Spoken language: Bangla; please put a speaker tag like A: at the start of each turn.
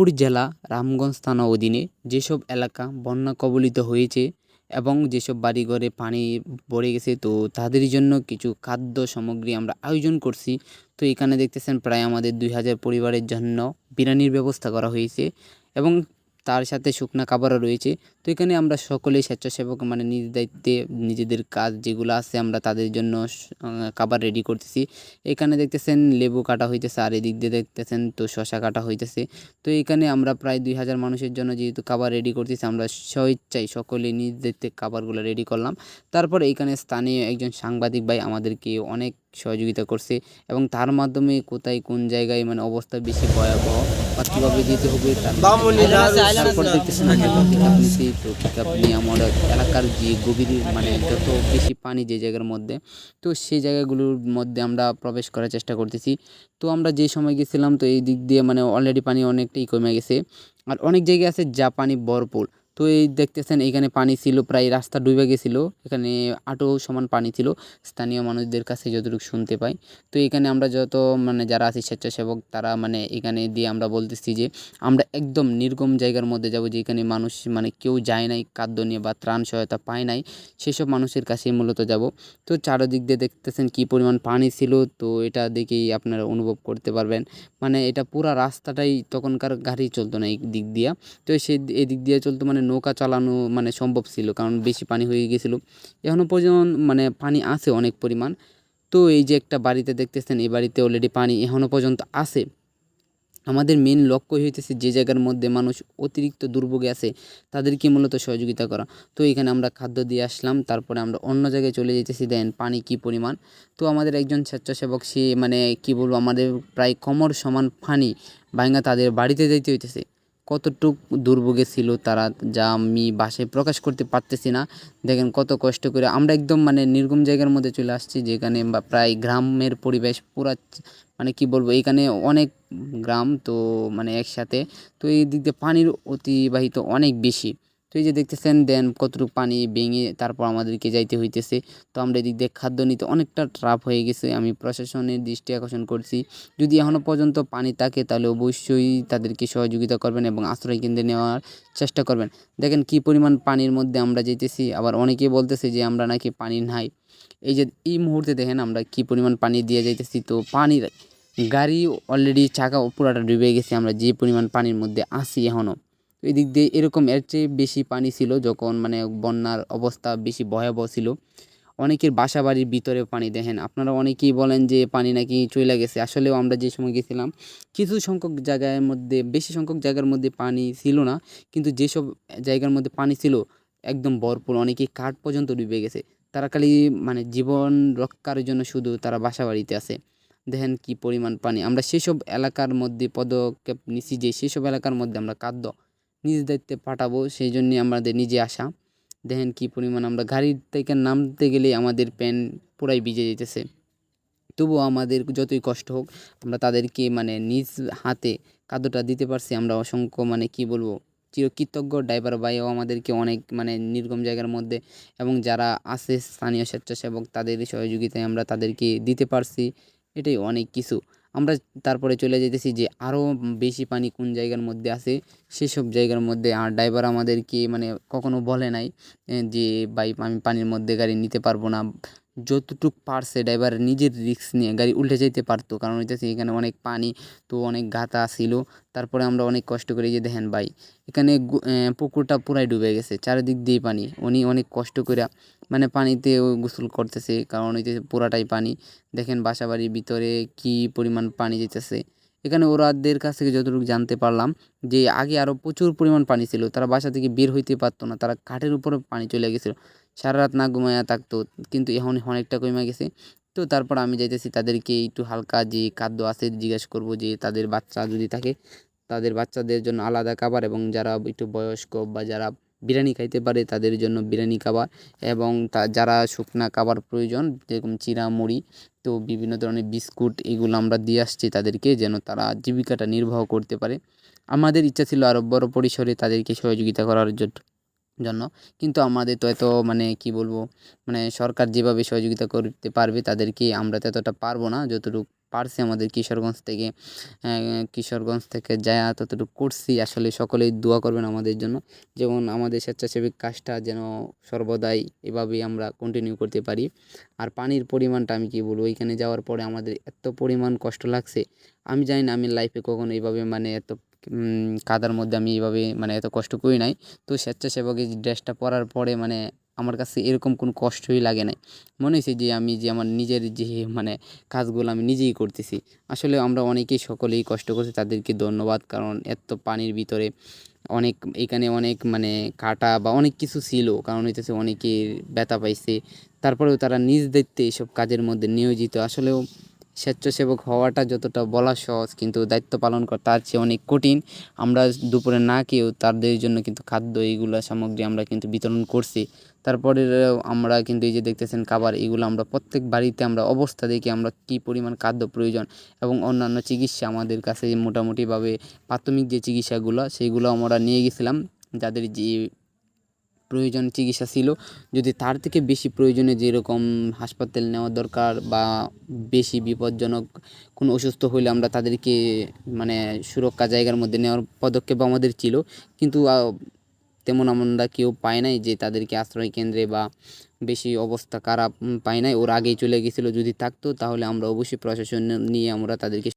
A: রংপুর জেলা রামগঞ্জ থানা অধীনে যেসব এলাকা বন্যা কবলিত হয়েছে এবং যেসব বাড়িঘরে পানি পড়ে গেছে, তো তাদের জন্য কিছু খাদ্য সামগ্রী আমরা আয়োজন করছি। তো এখানে দেখতেছেন প্রায় আমাদের দুই হাজার পরিবারের জন্য বিরিয়ানির ব্যবস্থা করা হয়েছে এবং তার সাথে শুকনা খাবারও রয়েছে। তো এখানে আমরা সকলেই স্বেচ্ছাসেবক মানে নিজ দায়িত্বে নিজেদের কাজ যেগুলো আছে আমরা তাদের জন্য খাবার রেডি করতেছি। এখানে দেখতেছেন লেবু কাটা হইতেছে, আর এদিক দিয়ে দেখতেছেন তো শশা কাটা হইতেছে। তো এখানে আমরা প্রায় দুই হাজার মানুষের জন্য যেহেতু খাবার রেডি করতেছি, আমরা স্বইচ্ছায় সকলে নিজ দায়িত্বে খাবারগুলো রেডি করলাম। তারপর এইখানে স্থানীয় একজন সাংবাদিক ভাই আমাদেরকে অনেক সহযোগিতা করছে এবং তার মাধ্যমে কোথায় কোন জায়গায় মানে অবস্থা বেশি ভয়াবহ কীভাবে যেতে হবে তার তারপর দেখতেছেন নিছি তো পিকআপ নিয়ে আমার এলাকার যে গভীর মানে যত বেশি পানি যে জায়গার মধ্যে তো সেই জায়গাগুলোর মধ্যে আমরা প্রবেশ করার চেষ্টা করতেছি। তো আমরা যে সময় গেছিলাম তো এই দিক দিয়ে মানে অলরেডি পানি অনেকটাই কমে গেছে। আর অনেক জায়গায় আছে যা পানি ভরপুর। তো এই দেখতেছেন এখানে পানি ছিল, প্রায় রাস্তা ডুবে গেছিল। এখানে আটো সমান পানি ছিল। স্থানীয় মানুষদের কাছে যতটুকু শুনতে পাই। তো এখানে আমরা যত মানে যারা আছি স্বেচ্ছাসেবক, তারা মানে এখানে দিয়ে আমরা বলতেছি যে, আমরা একদম নির্গম জায়গার মধ্যে যাব যেখানে মানুষ মানে কেউ যায় নাই, খাদ্য নিয়ে বা ত্রাণ সহায়তা পায় নাই, সেসব মানুষের কাছেই মূলত যাব। তো চারোদিক দিয়ে দেখতেছেন কী পরিমাণ পানি ছিল, তো এটা দেখেই আপনারা অনুভব করতে পারবেন। মানে এটা পুরা রাস্তাটাই তখনকার গাড়ি চলতো না, এই দিক দিয়ে। তো সেই এদিক দিয়ে চলতো মানে নৌকা চালানো মানে সম্ভব ছিল, কারণ বেশি পানি হয়ে গেছিল। এখনও পর্যন্ত মানে পানি আছে অনেক পরিমাণ। তো এই যে একটা বাড়িতে দেখতেছেন, এই বাড়িতে অলরেডি পানি এখনও পর্যন্ত আছে। আমাদের মেন লক্ষ্য হইতেছে যে জায়গার মধ্যে মানুষ অতিরিক্ত দুর্ভোগে আছে, তাদেরকে মূলত সহযোগিতা করা। তো এখানে আমরা খাদ্য দিয়ে আসলাম, তারপরে আমরা অন্য জায়গায় চলে যেতেছি দেন পানি কি পরিমাণ। তো আমাদের একজন স্বেচ্ছাসেবক, সে মানে কি বলব, আমাদের প্রায় কোমর সমান পানি ভাঙা তাদের বাড়িতে যাইতে হইতেছে। কতটুক দুর্ভোগে ছিল তারা, যা আমি বাসায় প্রকাশ করতে পারতেছি না। দেখেন কত কষ্ট করে আমরা একদম মানে নির্গম জায়গার মধ্যে চলে আসছি, যেখানে বা প্রায় গ্রামের পরিবেশ পুরা মানে কি বলব, এখানে অনেক গ্রাম তো মানে একসাথে। তো এই দিক দিয়ে পানির অতিবাহিত অনেক বেশি। তো এই যে দেখতেছেন, দেন কতটুকু পানি ভেঙে তারপর আমাদেরকে যাইতে হইতেছে। তো আমরা এদিক দিয়ে খাদ্য নিতে অনেকটা ট্রাপ হয়ে গেছে। আমি প্রশাসনের দৃষ্টি আকর্ষণ করছি। যদি এখনও পর্যন্ত পানি থাকে, তাহলে অবশ্যই তাদেরকে সহযোগিতা করবেন এবং আশ্রয় কেন্দ্রে নেওয়ার চেষ্টা করবেন। দেখেন কি পরিমাণ পানির মধ্যে আমরা যেতেছি আবার অনেকেই বলতেছে যে আমরা নাকি পানি নাই। এই যে এই মুহূর্তে দেখেন আমরা কি পরিমাণ পানি দিয়ে যাইতেছি। তো পানির গাড়ি অলরেডি চাকা পুরাটা ডুবে গেছে। আমরা যে পরিমাণ পানির মধ্যে আসি এখনও এদিক দিয়ে এরকম এর চেয়ে বেশি পানি ছিল যখন মানে বন্যার অবস্থা বেশি ভয়াবহ ছিল। অনেকের বাসা বাড়ির ভিতরে পানি দেখেন। আপনারা অনেকেই বলেন যে পানি নাকি চলে গেছে। আসলেও আমরা যে সময় গেছিলাম, কিছু সংখ্যক জায়গার মধ্যে, বেশি সংখ্যক জায়গার মধ্যে পানি ছিল না। কিন্তু যেসব জায়গার মধ্যে পানি ছিল, একদম ভরপুর, অনেকেই কাঠ পর্যন্ত ডুবে গেছে। তারা খালি মানে জীবন রক্ষার জন্য শুধু তারা বাসা বাড়িতে আছে। দেখেন কি পরিমাণ পানি। আমরা সেসব এলাকার মধ্যে পদক্ষেপ নিছি যে সেসব এলাকার মধ্যে আমরা খাদ্য নিজ দায়িত্বে পাঠাবো সেই জন্যে আমাদের নিজে আসা। দেখেন কি পরিমাণ আমরা গাড়ির থেকে নামতে গেলেই আমাদের প্যান পুরাই ভিজে যেতেছে তবুও আমাদের যতই কষ্ট হোক, আমরা তাদেরকে মানে নিজ হাতে খাদ্যটা দিতে পারছি। আমরা অসংখ্য মানে কি বলব, চিরকৃতজ্ঞ ড্রাইভার ভাইও আমাদেরকে অনেক মানে নির্গম জায়গার মধ্যে এবং যারা আছে স্থানীয় স্বেচ্ছাসেবক, তাদের সহযোগিতায় আমরা তাদেরকে দিতে পারছি। এটাই অনেক কিছু। আমরা তারপরে চলে যেতেছি যে আরও বেশি পানি কোন জায়গার মধ্যে আসে সেসব জায়গার মধ্যে। আর ড্রাইভার আমাদেরকে মানে কখনও বলে নাই যে, ভাই, আমি পানির মধ্যে গাড়ি নিতে পারব না। যতটুক পারছে ড্রাইভার নিজের রিস্ক নিয়ে গাড়ি উল্টে যেতে পারতো। কারণ হইতেছে এখানে অনেক পানি, তো অনেক গাতা ছিল। তারপরে আমরা অনেক কষ্ট করে যে দেখেন ভাই, এখানে পুকুরটা পুরাই ডুবে গেছে, চারিদিক দিয়ে পানি। উনি অনেক কষ্ট করে মানে পানিতে গোসল করতেছে, কারণ হইতেছে পুরাটাই পানি। দেখেন বাসাবাড়ির ভিতরে কি পরিমাণ পানি যেতেছে এখানে ওরাদের কাছ থেকে যতটুকু জানতে পারলাম যে আগে আরও প্রচুর পরিমাণ পানি ছিল, তারা বাসা থেকে বের হইতে পারতো না, তারা কাঠের উপরে পানি চলে গেছিল। সারা রাত না ঘুমায়া থাকতো, কিন্তু এখন অনেকটা কমে গেছে। তো তারপর আমি যাইতেছি তাদেরকে একটু হালকা যে খাদ্য আছে জিজ্ঞেস করব যে তাদের বাচ্চা যদি থাকে, তাদের বাচ্চাদের জন্য আলাদা খাবার এবং যারা একটু বয়স্ক বা যারা বিরিয়ানি খাইতে পারে, তাদের জন্য বিরিয়ানি খাবার এবং তা, যারা শুকনা খাবার প্রয়োজন, যেরকম চিরা, মুড়ি, তো বিভিন্ন ধরনের বিস্কুট এগুলো আমরা দিয়ে আসছি তাদেরকে যেন তারা জীবিকাটা নির্বাহ করতে পারে। আমাদের ইচ্ছা ছিল আরও বড় পরিসরে তাদেরকে সহযোগিতা করার জন্য জন্য, কিন্তু আমাদের তো এত মানে কি বলব মানে সরকার যেভাবে সহযোগিতা করতে পারবে তাদেরকে আমরা তো এতটা পারব না, যতটুকু পারছি আমাদের কিশোরগঞ্জ থেকে কিশোরগঞ্জ থেকে যায় ততটুকু করছি। আসলে সকলেই দোয়া করবেন আমাদের জন্য, যেমন আমাদের স্বেচ্ছাসেবী কাজটা যেন সর্বদাই এভাবেই আমরা কন্টিনিউ করতে পারি। আর পানির পরিমাণটা আমি কী বলব, ওইখানে যাওয়ার পরে আমাদের এত পরিমাণ কষ্ট লাগছে। আমি জানি না আমি লাইফে কখনো এইভাবে মানে এত কাদার মধ্যে আমি এইভাবে মানে এত কষ্ট করি নাই। তো স্বেচ্ছাসেবকের ড্রেসটা পরার পরে মানে আমার কাছে এরকম কোনো কষ্টই লাগে নাই। মনে হয়েছে যে আমি যে আমার নিজের যে মানে কাজগুলো আমি নিজেই করতেছি, আসলে আমরা অনেকেই সকলেই কষ্ট করছি, তাদেরকে ধন্যবাদ। কারণ এত পানির ভিতরে অনেক, এখানে অনেক মানে কাটা বা অনেক কিছু ছিল। কারণ হইতেছে অনেকে ব্যথা পাইছে, তারপরেও তারা নিজ দায়িত্বে এসব কাজের মধ্যে নিয়োজিত। আসলেও স্বেচ্ছাসেবক হওয়াটা যতটা বলা সহজ, কিন্তু দায়িত্ব পালন করা তার চেয়ে অনেক কঠিন। আমরা দুপুরে না খেয়েও তাদের জন্য কিন্তু খাদ্য, এইগুলো সামগ্রী আমরা কিন্তু বিতরণ করছি। তারপরে আমরা কিন্তু এই যে দেখতেছেন খাবার, এগুলো আমরা প্রত্যেক বাড়িতে আমরা অবস্থা দেখি আমরা কী পরিমাণ খাদ্য প্রয়োজন এবং অন্যান্য চিকিৎসা আমাদের কাছে মোটামুটিভাবে প্রাথমিক যে চিকিৎসাগুলো সেইগুলো আমরা নিয়ে গেছিলাম। যাদের যে প্রয়োজন চিকিৎসা ছিল। যদি তার থেকে বেশি প্রয়োজনে যেরকম হাসপাতাল নেওয়া দরকার বা বেশি বিপজ্জনক কোনো অসুস্থ হলে আমরা তাদেরকে মানে সুরক্ষা জায়গার মধ্যে নেওয়ার পদক্ষেপ আমাদের ছিল। কিন্তু তেমন আমরা কেউ পাই নাই যে তাদেরকে আশ্রয় কেন্দ্রে বা বেশি অবস্থা খারাপ পাই নাই। ওর আগেই চলে গেছিল। যদি থাকতো তাহলে আমরা অবশ্যই প্রশাসন নিয়ে আমরা তাদেরকে